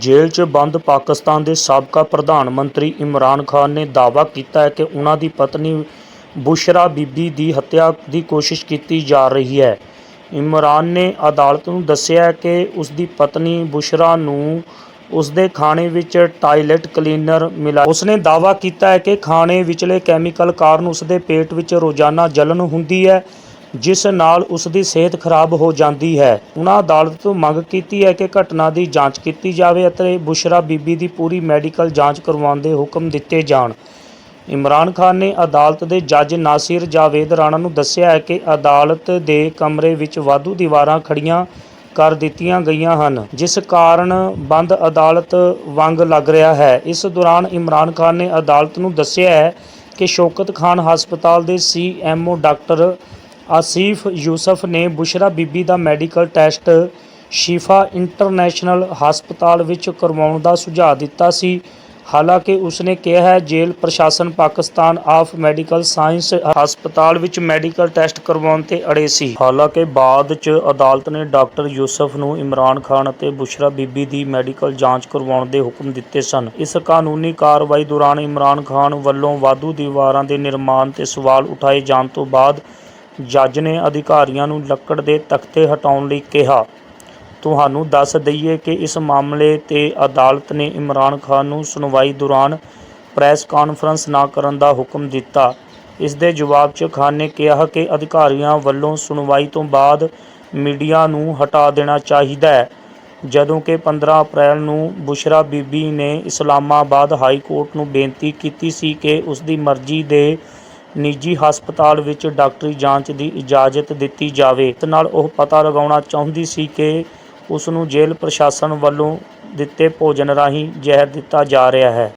ਜੇਲ੍ਹ 'ਚ ਬੰਦ ਪਾਕਿਸਤਾਨ ਦੇ ਸਾਬਕਾ ਪ੍ਰਧਾਨ ਮੰਤਰੀ ਇਮਰਾਨ ਖਾਨ ਨੇ ਦਾਅਵਾ ਕੀਤਾ ਹੈ ਕਿ ਉਨ੍ਹਾਂ ਦੀ ਪਤਨੀ ਬੁਸ਼ਰਾ ਬੀਬੀ ਦੀ ਹੱਤਿਆ ਦੀ ਕੋਸ਼ਿਸ਼ ਕੀਤੀ ਜਾ ਰਹੀ ਹੈ। ਇਮਰਾਨ ਨੇ ਅਦਾਲਤ ਨੂੰ ਦੱਸਿਆ ਕਿ ਉਸਦੀ ਪਤਨੀ ਬੁਸ਼ਰਾ ਨੂੰ ਉਸਦੇ ਖਾਣੇ ਵਿੱਚ ਟਾਇਲਟ ਕਲੀਨਰ ਮਿਲਾ ਉਸਨੇ ਦਾਅਵਾ ਕੀਤਾ ਹੈ ਕਿ ਖਾਣੇ ਵਿਚਲੇ ਕੈਮੀਕਲ ਕਾਰਨ ਉਸਦੇ ਪੇਟ ਵਿੱਚ ਰੋਜ਼ਾਨਾ ਜਲਨ ਹੁੰਦੀ ਹੈ। ਜਿਸ ਨਾਲ ਉਸ ਦੀ ਸਿਹਤ ਖਰਾਬ ਹੋ ਜਾਂਦੀ ਹੈ। ਉਹਨਾਂ ਅਦਾਲਤ ਤੋਂ ਮੰਗ ਕੀਤੀ ਹੈ ਕਿ ਘਟਨਾ ਦੀ ਜਾਂਚ ਕੀਤੀ ਜਾਵੇ ਅਤੇ ਬੁਸ਼ਰਾ ਬੀਬੀ ਦੀ ਪੂਰੀ ਮੈਡੀਕਲ ਜਾਂਚ ਕਰਵਾਉਣ ਦੇ ਹੁਕਮ ਦਿੱਤੇ ਜਾਣ। ਇਮਰਾਨ ਖਾਨ ਨੇ ਅਦਾਲਤ ਦੇ ਜੱਜ ਨਾਸਿਰ ਜਾਵੇਦ ਰਾਣਾ ਨੂੰ ਦੱਸਿਆ ਹੈ ਕਿ ਅਦਾਲਤ ਦੇ ਕਮਰੇ ਵਿੱਚ ਵਾਧੂ ਦੀਵਾਰਾਂ ਖੜੀਆਂ ਕਰ ਦਿੱਤੀਆਂ ਗਈਆਂ ਹਨ, ਜਿਸ ਕਾਰਨ ਬੰਦ ਅਦਾਲਤ ਵਾਂਗ ਲੱਗ ਰਿਹਾ ਹੈ। ਇਸ ਦੌਰਾਨ ਇਮਰਾਨ ਖਾਨ ਨੇ ਅਦਾਲਤ ਨੂੰ ਦੱਸਿਆ ਹੈ ਕਿ ਸ਼ੌਕਤ ਖਾਨ ਹਸਪਤਾਲ ਦੇ ਸੀਐਮਓ ਡਾਕਟਰ ਆਸਿਫ ਯੂਸਫ ਨੇ ਬੁਸ਼ਰਾ ਬੀਬੀ ਦਾ ਮੈਡੀਕਲ ਟੈਸਟ ਸ਼ਿਫਾ ਇੰਟਰਨੈਸ਼ਨਲ ਹਸਪਤਾਲ ਵਿੱਚ ਕਰਵਾਉਣ ਦਾ ਸੁਝਾਅ ਦਿੱਤਾ ਸੀ। ਹਾਲਾਂਕਿ ਉਸਨੇ ਕਿਹਾ ਹੈ, ਜੇਲ੍ਹ ਪ੍ਰਸ਼ਾਸਨ ਪਾਕਿਸਤਾਨ ਆਫ ਮੈਡੀਕਲ ਸਾਇੰਸ ਹਸਪਤਾਲ ਵਿੱਚ ਮੈਡੀਕਲ ਟੈਸਟ ਕਰਵਾਉਣ ਤੇ ਅੜੇ ਸੀ। ਹਾਲਾਂਕਿ ਬਾਅਦ 'ਚ ਅਦਾਲਤ ਨੇ ਡਾਕਟਰ ਯੂਸਫ ਨੂੰ ਇਮਰਾਨ ਖਾਨ ਅਤੇ ਬੁਸ਼ਰਾ ਬੀਬੀ ਦੀ ਮੈਡੀਕਲ ਜਾਂਚ ਕਰਵਾਉਣ ਦੇ ਹੁਕਮ ਦਿੱਤੇ ਸਨ। ਇਸ ਕਾਨੂੰਨੀ ਕਾਰਵਾਈ ਦੌਰਾਨ ਇਮਰਾਨ ਖਾਨ ਵੱਲੋਂ ਵਾਧੂ ਦੀਵਾਰਾਂ ਦੇ ਨਿਰਮਾਣ ਤੇ ਸਵਾਲ ਉਠਾਏ ਜਾਣ ਤੋਂ ਬਾਅਦ ਜੱਜ ਨੇ ਅਧਿਕਾਰੀਆਂ ਨੂੰ ਲੱਕੜ ਦੇ ਤਖਤੇ ਹਟਾਉਣ ਲਈ ਕਿਹਾ। ਤੁਹਾਨੂੰ ਦੱਸ ਦਈਏ ਕਿ ਇਸ ਮਾਮਲੇ ਤੇ ਅਦਾਲਤ ਨੇ ਇਮਰਾਨ ਖਾਨ ਨੂੰ ਸੁਣਵਾਈ ਦੌਰਾਨ ਪ੍ਰੈਸ ਕਾਨਫਰੰਸ ਨਾ ਕਰਨ ਦਾ ਹੁਕਮ ਦਿੱਤਾ। ਇਸ ਦੇ ਜਵਾਬ 'ਚ ਖਾਨ ਨੇ ਕਿਹਾ ਕਿ ਅਧਿਕਾਰੀਆਂ ਵੱਲੋਂ ਸੁਣਵਾਈ ਤੋਂ ਬਾਅਦ ਮੀਡੀਆ ਨੂੰ ਹਟਾ ਦੇਣਾ ਚਾਹੀਦਾ ਹੈ। ਜਦੋਂ ਕਿ 15 ਅਪ੍ਰੈਲ ਨੂੰ ਬੁਸ਼ਰਾ ਬੀਬੀ ਨੇ ਇਸਲਾਮਾਬਾਦ ਹਾਈ ਕੋਰਟ ਨੂੰ ਬੇਨਤੀ ਕੀਤੀ ਸੀ ਕਿ ਉਸ ਦੀ ਮਰਜ਼ੀ ਦੇ ਨਿੱਜੀ ਹਸਪਤਾਲ ਵਿੱਚ ਡਾਕਟਰੀ ਜਾਂਚ ਦੀ ਇਜਾਜ਼ਤ ਦਿੱਤੀ ਜਾਵੇ ਇਸ ਨਾਲ ਉਹ ਪਤਾ ਲਗਾਉਣਾ ਚਾਹੁੰਦੀ ਸੀ ਕਿ ਉਸ ਨੂੰ ਜੇਲ੍ਹ ਪ੍ਰਸ਼ਾਸਨ ਵੱਲੋਂ ਦਿੱਤੇ ਭੋਜਨ ਰਾਹੀਂ ਜ਼ਹਿਰ ਦਿੱਤਾ ਜਾ ਰਿਹਾ ਹੈ।